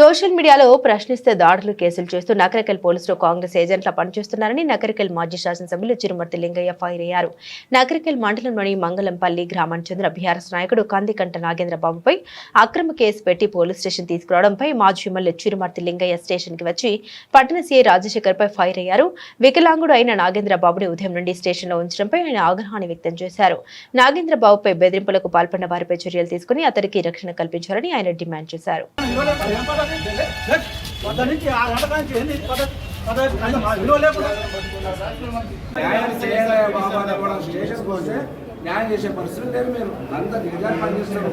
Social మీడియాలో ప్రశ్నిస్తే దాడులు కేసులు చేస్తూ నకరికల్ పోలీసులు కాంగ్రెస్ ఏజెంట్ల పనిచేస్తున్నారని నకరికల్ మాజీ శాసనసభ్యులు చిరుమర్తి లింగయ్య ఫైర్ అయ్యారు. నకరికల్ మండలంలోని మంగళంపల్లి గ్రామానికి చెందిన బీఆర్ఎస్ నాయకుడు కందికంట నాగేంద్ర బాబుపై అక్రమ కేసు పెట్టి పోలీస్ స్టేషన్ తీసుకురావడంపై మాజీ ఎమ్మెల్యే చిరుమర్తి లింగయ్య స్టేషన్కి వచ్చి పట్టణ సీఐ రాజశేఖర్ పై ఫైర్ అయ్యారు. వికలాంగుడు అయిన నాగేంద్ర బాబుని ఉదయం నుండి స్టేషన్లో ఉంచడంపై ఆయన ఆగ్రహాన్ని వ్యక్తం చేశారు. నాగేంద్ర బాబుపై బెదిరింపులకు పాల్పడిన వారిపై చర్యలు తీసుకుని అతడికి రక్షణ కల్పించాలని ఆయన డిమాండ్ చేశారు. పద ఆ గంట న్యాయం చేయాలి బాబా అని స్టేషన్కి న్యాయం చేసే పరిస్థితి లేదు మీరు అంత పనిచేస్తారు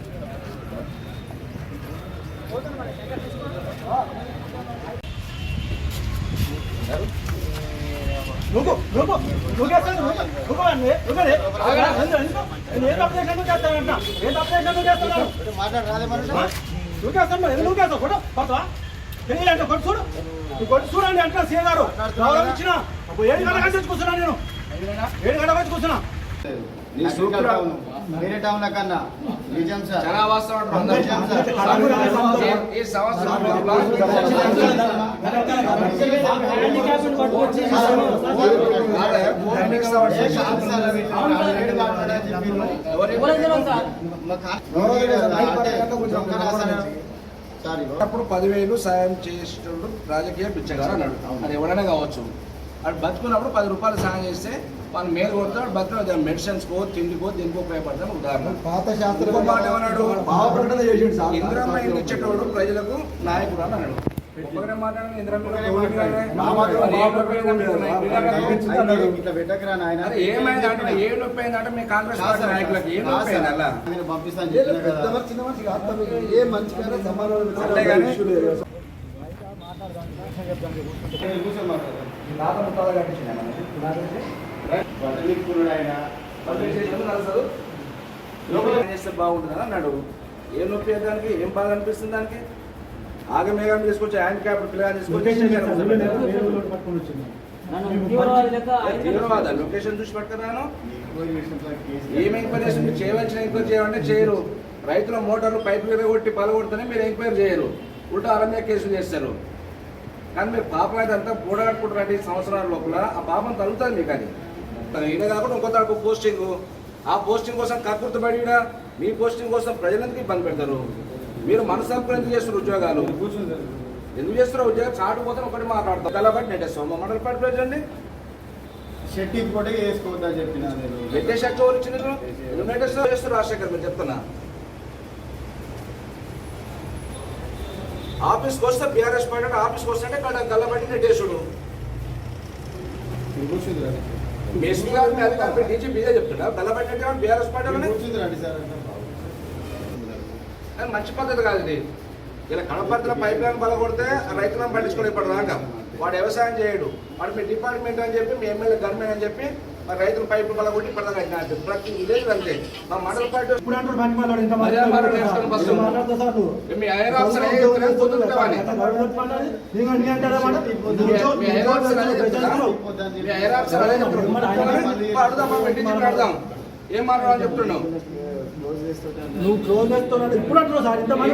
నువ్వు నువ్వు నువ్వేస్తాను నువ్వు నువ్వు నువ్వే ఏం అప్డేషన్ నువ్వు చేస్తానంట ఏం అప్డేషన్ నువ్వు చేస్తున్నావు నువ్వు చేస్తాను మరి నువ్వు చేస్తావు? కొడు పడతావా? తెలియాలంటే కొట్టు చూడు. నువ్వు కొట్టు చూడండి అంటే సీఏ గారు. రావడం ఇచ్చిన. ఏడు గంటల కంటే కూర్చున్నా నేను. ఏడు గంటల వచ్చి కూర్చున్నా. వేరే టౌన్ కన్నా. నిజం సార్. చాలా వాస్తవం ఈ- సంవత్సరం అప్పుడు పదివేలు సాయం చేసేటోడు రాజకీయ బిచ్చగారు అన్నాడు అది ఎవరైనా కావచ్చు. వాడు బతుకున్నప్పుడు పది రూపాయలు సాయం చేస్తే వాళ్ళు మేలు కొడతాడు బతుకున్న మెడిసిన్స్కో తిండికో దీనికో ఉపయోగపడతాను ఉదాహరణ. పాత ఇంకో మాట ఏమన్నాడు? భావ ప్రకటన చేసిండు సార్. ఇందిరమ్మ ఇచ్చేటోడు ప్రజలకు నాయకుడు అని అన్నాడు. మరి ఏ నొప్పి అయిందంటే మీ కాంగ్రెస్ పార్టీ నాయకులకు ఏ నొప్పి అయింది అలా పంపిస్తాను ఏ మంచి అంతే కానీ ఆయన లోపల చేస్తే బాగుంటుంది అన్నాడు. ఏ నొప్పి దానికి? ఏం బాధ అనిపిస్తుంది దానికి? ఆగమేఘం తీసుకొచ్చి హ్యాండ్ క్యాప్ పిల్లగా తీసుకొచ్చి తీవ్రవాద లొకేషన్ చూసి పట్టుకున్నాను ఏం ఎంక్వైరీ చేసి మీరు చేయవలసిన ఎంక్వైరీ చేయాలంటే చేయరు. రైతుల మోటార్లు పైపులు కొట్టి పలగొడితేనే మీరు ఎంక్వైరీ చేయరు. ఉల్టా అరమ్య కేసులు చేస్తారు. కానీ మీరు పాపం అయితే అంతా ఈ సంవత్సరాల లోపల. ఆ పాపం తగ్గుతుంది మీకు అది. ఈయన కాకుండా ఇంకో తరకు పోస్టింగ్. ఆ పోస్టింగ్ కోసం కక్కుర్తిపడి మీ పోస్టింగ్ కోసం ప్రజలందరికీ ఇబ్బంది పెడతారు. మీరు మనసంపులు ఎందుకు చేస్తారు ఉద్యోగాలు? ఎందుకు చేస్తారు ఉద్యోగాలు? చాటు పోతే ఒకటి మాట్లాడతారు. కాబట్టి నెట్టేస్తాం మా మండల పార్టీ ప్రజలండి. షెట్టి కూడా వేసుకోవద్దని చెప్పిన నేను. నెట్టేశాక ఎవరు నెట్టేస్తారు చేస్తారు రాజశేఖర్ మీరు చెప్తున్నా. ఆఫీస్కి వస్తే బీఆర్ఎస్ పార్టీ అంటే ఆఫీస్కి వస్తే ఇక్కడ గల్లబట్టి నెట్టేసుడు కూర్చుందిరా మీ గారు మీద అధికారి మీ మీదే చెప్తున్నా. గల్లబట్టి నెట్టే బీఆర్ఎస్ పార్టీ సార్ కానీ మంచి పద్ధతి కాదు ఇది. ఇలా కడపత్ర పైప్ లైన్ బలగొడితే రైతులను పండించుకోవడం పట్టించుకుని ఇప్పటిదాకా వాడు వ్యవసాయం చేయడు. వాడు మీ డిపార్ట్మెంట్ అని చెప్పి మీ ఎమ్మెల్యే గవర్నమెంట్ అని చెప్పి మరి రైతులు ఇప్పటిదాకా అయినా ప్రతి విలేజ్ అంతే. మా మండల పార్టీ ఇప్పుడు అంటారు బండి మాట్లాడు ఇంత సార్ నువ్వు? మీ ఐఆర్ ఆఫీసర్ మీ ఐఆర్ ఆఫీసర్ అదే చెప్తున్నాడు అడుగుదామా పెట్టించి అడుగుదాం ఏం మాట్లాడాలని చెప్తున్నావు? నువ్వు క్లోజ్ చేస్తున్నాడు ఇప్పుడు అంటున్నావు సార్ ఇంత మంది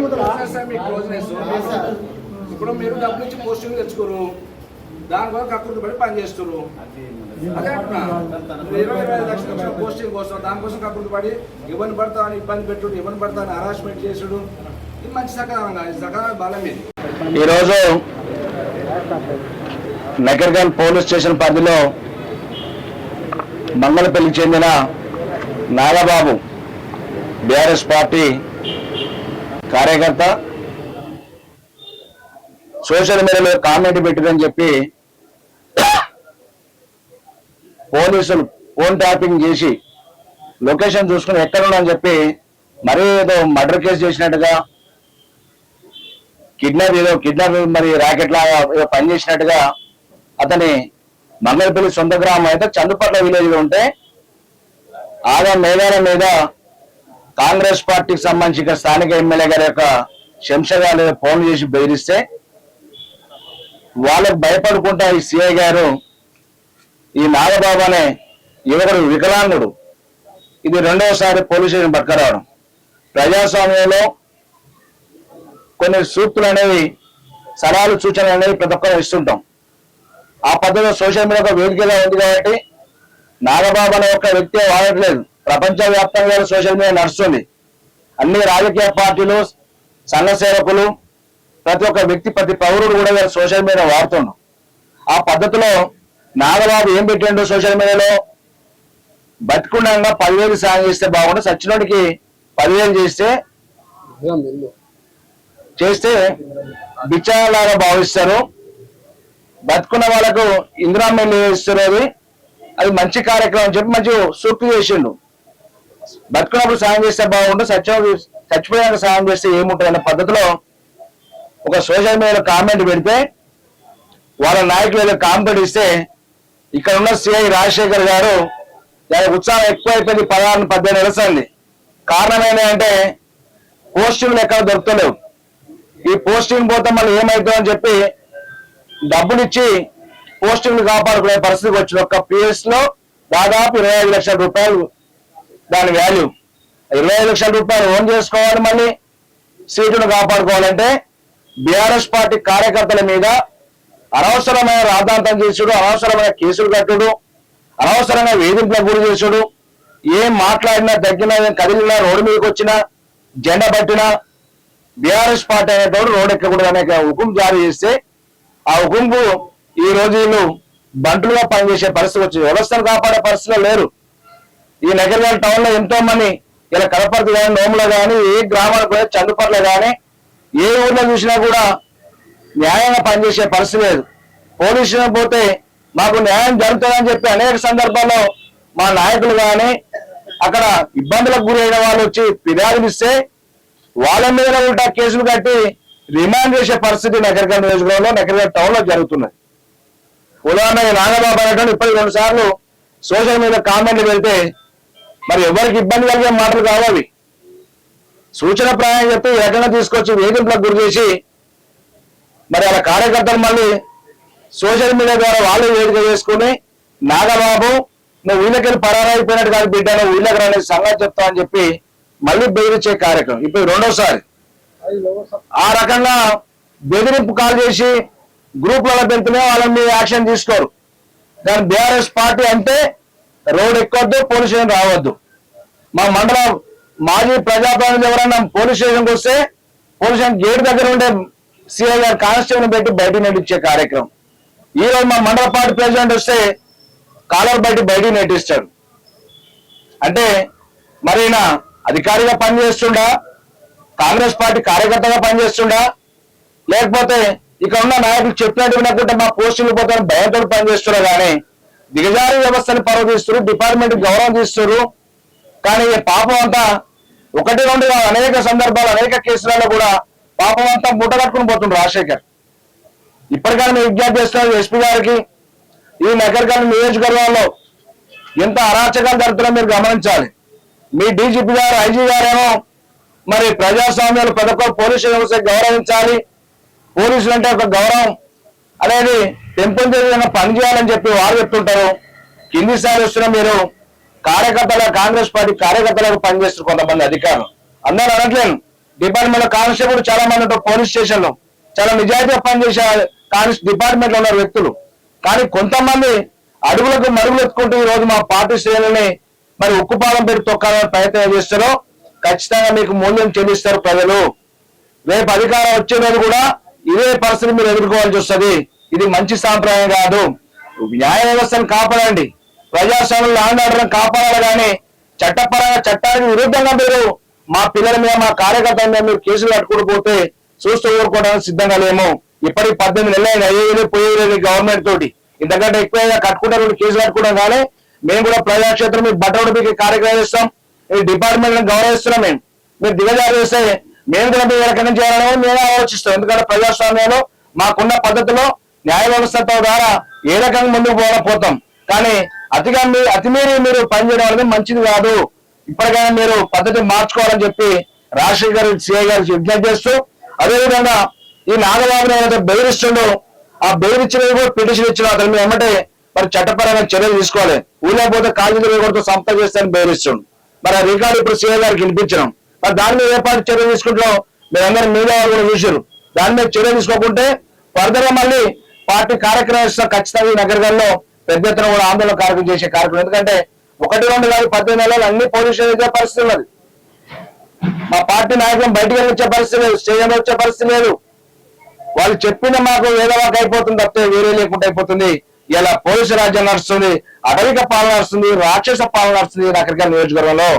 ఇప్పుడు మీరు డబ్బులు ఇచ్చి పోస్టింగ్ తెచ్చుకోరు. దానికోసం కక్కుర్తి పడి పని చేస్తారు అదే ఇరవై ఇరవై ఐదు లక్షల రూపాయల పోస్టింగ్ కోసం దానికోసం కక్కుర్తి పడి ఇబ్బంది పడతామని ఇబ్బంది పెట్టుడు ఇబ్బంది పడతామని హరాస్మెంట్ చేసుడు. ఇది మంచి సకాలం కాదు. సకాలం బలం ఇది. ఈరోజు నకర్గల్ పోలీస్ స్టేషన్ పరిధిలో మంగళపల్లి చెందిన నాగబాబు బీఆర్ఎస్ పార్టీ కార్యకర్త సోషల్ మీడియాలో కామెంట్ పెట్టిందని చెప్పి పోలీసులు ఫోన్ ట్యాపింగ్ చేసి లొకేషన్ చూసుకుని ఎక్కడున్నా చెప్పి మరీ ఏదో మర్డర్ కేసు చేసినట్టుగా కిడ్నాప్ ఏదో కిడ్నాప్ మరి రాకెట్ లాగా ఏదో పని చేసినట్టుగా అతని మంగళపల్లి సొంత గ్రామం అయితే చందుపట్ల విలేజ్లో ఉంటే ఆదా మేఘాల మీద కాంగ్రెస్ పార్టీకి సంబంధించిన స్థానిక ఎమ్మెల్యే గారి యొక్క శంషగాలు ఫోన్ చేసి బెదిరిస్తే వాళ్ళకు భయపడుకుంటా ఈ సిఐ గారు ఈ నాగబాబు అనే యువకుడు వికలాంగుడు. ఇది రెండవసారి పోలీస్ స్టేషన్ పట్టుకురావడం ప్రజాస్వామ్యంలో కొన్ని సూక్తులు అనేవి సలహాలు సూచనలు అనేవి ప్రతి ఒక్కరు ఇస్తుంటాం. ఆ పద్ధతిలో సోషల్ మీడియా ఒక వేదికగా ఉంది కాబట్టి నాగబాబు అనే ఒక వ్యక్తి వాడట్లేదు. ప్రపంచవ్యాప్తంగా సోషల్ మీడియా నడుస్తుంది. అన్ని రాజకీయ పార్టీలు సంఘ సేవకులు ప్రతి ఒక్క వ్యక్తి ప్రతి పౌరుడు కూడా సోషల్ మీడియా వాడుతున్నాం ఆ పద్ధతిలో నాగబాబు ఏం పెట్టిండు సోషల్ మీడియాలో? బతికుండగా పదివేలు సాయం చేస్తే బాగుండు సచ్చినోడికి పదివేలు చేస్తే చేస్తే బిచ్చాలాగా భావిస్తారు. బతుకున్న వాళ్ళకు ఇందిరామిల్లు ఇస్తున్నది అది అది మంచి కార్యక్రమం చెప్పి మంచి సూక్తి చేసిండు. బతుకున్నప్పుడు సాయం చేస్తే బాగుండు సత్యం చచ్చిపోయాక సాయం చేస్తే ఏముంటుంది అనే పద్ధతిలో ఒక సోషల్ మీడియాలో కామెంట్ పెడితే వాళ్ళ నాయకులు ఏదో కామెంట్ ఇస్తే ఇక్కడ ఉన్న సిఐ రాజశేఖర్ గారు దాని ఉత్సాహం ఎక్కువైపోయింది పదహారు పద్దెనిమిది నిలసంది కారణం ఏంటంటే పోస్టింగ్లు ఎక్కడ దొరుకుతలేవు. ఈ పోస్టింగ్ పోతే మళ్ళీ ఏమవుతుందని చెప్పి డబ్బులిచ్చి పోస్టింగ్లు కాపాడుకునే పరిస్థితికి వచ్చింది ఒక పిఎస్లో దాదాపు ఇరవై ఐదు లక్షల రూపాయలు దాని వాల్యూ ఇరవై ఐదు లక్షల రూపాయలు ఓన్ చేసుకోవాలి మళ్ళీ సీటును కాపాడుకోవాలంటే బీఆర్ఎస్ పార్టీ కార్యకర్తల మీద అనవసరమైన రాద్ధాంతం చేసుడు అనవసరమైన కేసులు కట్టుడు అనవసరంగా వేధింపులకు గురి చేసుడు ఏం మాట్లాడినా తగ్గినా కదిలినా రోడ్డు మీదకి వచ్చినా జెండా పట్టినా బీఆర్ఎస్ పార్టీ అనేటప్పుడు రోడ్ ఎక్కకూడదు అనే హుకుం జారీ చేస్తే ఆ హుకుంకు ఈ రోజు వీళ్ళు బంటులుగా పనిచేసే పరిస్థితి వచ్చింది. వ్యవస్థను కాపాడే పరిస్థితిలో లేరు. ఈ నగరవాడ టౌన్లో ఎంతో మంది ఇలా కడపర్తి కానీ నోములో కానీ ఏ గ్రామాలకు పోయి చందుపర్లో కానీ ఏ ఊర్లో చూసినా కూడా న్యాయంగా పనిచేసే పరిస్థితి లేదు. పోలీస్ పోతే మాకు న్యాయం జరుగుతుందని చెప్పి అనేక సందర్భాల్లో మా నాయకులు కానీ అక్కడ ఇబ్బందులకు గురైన వాళ్ళు వచ్చి ఫిర్యాదులు ఇస్తే వాళ్ళ మీద ఉల్టా కేసులు కట్టి రిమాండ్ చేసే పరిస్థితి నగరకల్ నియోజకవర్గంలో నగరకల్ టౌన్లో జరుగుతున్నాయి ఉదాహరణ నాగబాబు అనేటువంటి ఇప్పటికి రెండు సార్లు సోషల్ మీడియా కామెంట్లు పెడితే మరి ఎవరికి ఇబ్బంది కలిగే మాటలు కావాలి సూచన ప్రాయం చెప్పి ఎక్కడ తీసుకొచ్చి వేధింపులకు గురి చేసి మరి వాళ్ళ కార్యకర్తలు మళ్ళీ సోషల్ మీడియా ద్వారా వాళ్ళు వేదిక చేసుకుని నాగబాబు నువ్వు వీళ్ళకెళ్ళి పరారైపోయినట్టు కాదు బిడ్డ నువ్వు వీళ్ళకి రాని సంగతి చెప్తా అని చెప్పి మళ్ళీ బెదిరించే కార్యక్రమం. ఇప్పుడు రెండోసారి ఆ రకంగా బెదిరింపు కాల్ చేసి గ్రూప్లలో పెడుతూనే వాళ్ళ మీద యాక్షన్ తీసుకోరు. దాని బీఆర్ఎస్ పార్టీ అంటే రోడ్ ఎక్కొద్దు పోలీసు రావద్దు. మా మండల మాజీ ప్రజాప్రతినిధి ఎవరన్నా పోలీస్ స్టేషన్కి వస్తే పోలీస్ స్టేషన్ గేట్ దగ్గర ఉండే సిఐ గారు కానిస్టేబుల్ పెట్టి బయట నెట్టించే కార్యక్రమం. ఈ రోజు మా మండల పార్టీ ప్రెసిడెంట్ వస్తే కాలర్ బయట బయట నెట్టిస్తాడు. అంటే మరి అధికారిగా పనిచేస్తుండా? కాంగ్రెస్ పార్టీ కార్యకర్తగా పనిచేస్తుండా? లేకపోతే ఇక్కడ ఉన్న నాయకులు చెప్పినట్టు వినకుండా మా పోస్టులు పోతాను భయంతో పనిచేస్తున్నారు కానీ దిగజారి వ్యవస్థను పర్వతిస్తారు డిపార్ట్మెంట్ గౌరవం తీస్తున్నారు. కానీ పాపం అంతా ఒకటి రెండు అనేక సందర్భాలు అనేక కేసులలో కూడా పాపం అంతా మూట పోతుంది రాజశేఖర్. ఇప్పటికైనా మేము విజ్ఞప్తి చేస్తున్నారు ఎస్పీ గారికి ఈ నగరకాల నియోజకవర్గంలో ఎంత అరాచకాలు జరుగుతున్నా మీరు గమనించాలి. మీ డీజీపీ గారు ఐజీ గారేమో మరి ప్రజాస్వామ్యాలు ప్రతి ఒక్క పోలీసు వ్యవస్థ గౌరవించాలి. పోలీసులు అంటే ఒక గౌరవం. అనేది పెంపొందే పని పనిచేయాలని చెప్పి వారు చెప్తుంటారు. కింది స్థాయి వస్తున్న మీరు కార్యకర్తల కాంగ్రెస్ పార్టీ కార్యకర్తలకు పనిచేస్తారు కొంతమంది అధికారులు. అందరూ అనట్లేను. డిపార్ట్మెంట్లో కానిస్టేబుల్ చాలా మంది ఉంటారు పోలీస్ స్టేషన్లో చాలా నిజాయితీగా పనిచేసే కానిస్ డిపార్ట్మెంట్లో ఉన్న వ్యక్తులు. కానీ కొంతమంది అడుగులకు మరుగులు ఎత్తుకుంటూ ఈ రోజు మా పార్టీ శ్రేణులని మరి ఉక్కుపాదం పెట్టి తొక్కాలని ప్రయత్నం చేస్తారో ఖచ్చితంగా మీకు మూల్యం చెల్లిస్తారు ప్రజలు. రేపు అధికారం వచ్చే రోజు కూడా ఇదే పరిస్థితి మీరు ఎదుర్కోవాల్సి వస్తుంది. ఇది మంచి సాంప్రదాయం కాదు. న్యాయ వ్యవస్థను కాపాడండి. ప్రజాస్వామ్యం ల్యాండ్ ఆర్డర్ కాపాడాలి కానీ చట్టపరంగా చట్టానికి విరుద్ధంగా మీరు మా పిల్లల మీద మా కార్యకర్తల మీద మీరు కేసులు కట్టుకుంటూ పోతే చూస్తూ ఊరుకోవడానికి సిద్ధంగా లేము. ఇప్పటికి పద్దెనిమిది నెలలు అయినా అయ్యేది పోయేది గవర్నమెంట్ తోటి. ఇంతకంటే ఎక్కువగా కట్టుకుంటారు వీళ్ళు కేసులు కట్టుకోవడం కానీ మేము కూడా ప్రజాక్షేత్రం మీ బట్ట మీకు కార్యక్రమం చేస్తాం. ఈ డిపార్ట్మెంట్ గౌరవిస్తున్నాం మేము. మీరు దిగజారు చేస్తే మేము కూడా మీరు ఎక్కడి నుంచి చేయాలని మేము ఆలోచిస్తాం. ఎందుకంటే ప్రజాస్వామ్యంలో మాకున్న పద్ధతిలో న్యాయ వ్యవస్థ ద్వారా ఏ రకంగా ముందుకు పోవడం పోతాం. కానీ అతిగా మీరు అతిమీరి మీరు పనిచేయడం అనేది మంచిది కాదు. ఇప్పటికైనా మీరు పద్ధతి మార్చుకోవాలని చెప్పి రాజశేఖర్ గారు సిఐ గారు విజ్ఞప్తి చేస్తూ అదేవిధంగా ఈ నాగబాబుని ఏదైతే బెదిరిస్తుండో ఆ బెదిరించినది కూడా పిటిషన్ ఇచ్చిన అతని మీద ఏమంటే మరి చట్టపరంగా చర్యలు తీసుకోవాలి. ఊళ్ళకపోతే పోతే కూడా కొడుతూ చేస్తారని చేస్తానని బెదిరిస్తుండు మరి ఆ రికార్డు ఇప్పుడు సిఐ గారికి వినిపించడం. మరి దాని మీద ఏపాటు పార్టీ చర్య తీసుకుంటున్నాం మీరందరూ మీడియా కూడా చూసారు దాని మీద చర్య తీసుకోకుంటే ఫర్దర్గా మళ్ళీ పార్టీ కార్యక్రమం ఖచ్చితంగా ఈ నగరంలో పెద్ద ఎత్తున కూడా ఆందోళన కార్యక్రమం చేసే కార్యక్రమం. ఎందుకంటే ఒకటి రెండు కాదు పద్దెనిమిది నెలలు అన్ని పోలీస్ స్టేషన్ ఇచ్చే పరిస్థితి ఉన్నది. మా పార్టీ నాయకులు బయటికి వచ్చే పరిస్థితి లేదు స్టేషన్ వచ్చే పరిస్థితి లేదు. వాళ్ళు చెప్పిన మాకు వేదవాక అయిపోతుంది తప్పితే వేరే లేకుండా అయిపోతుంది. ఇలా పోలీసు రాజ్యం నడుస్తుంది అటవిక పాలన నడుస్తుంది రాక్షస పాలన నడుస్తుంది రకరకాల నియోజకవర్గంలో.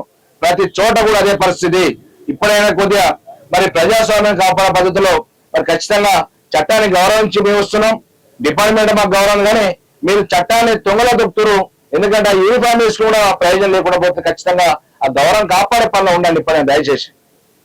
ప్రతి చోట కూడా అదే పరిస్థితి. ఇప్పుడైనా కొద్దిగా మరి ప్రజాస్వామ్యం కాపాడే పద్ధతిలో మరి ఖచ్చితంగా చట్టాన్ని గౌరవించి మేము వస్తున్నాం. డిపార్ట్మెంట్ మాకు గౌరవం కానీ మీరు చట్టాన్ని తొంగలో దొక్కుతారు ఎందుకంటే ఆ యూనిఫామ్ వేసుకుని కూడా ప్రయోజనం లేకుండా పోతే ఖచ్చితంగా ఆ గౌరవం కాపాడే పనిలో ఉండండి ఇప్పుడైనా దయచేసి.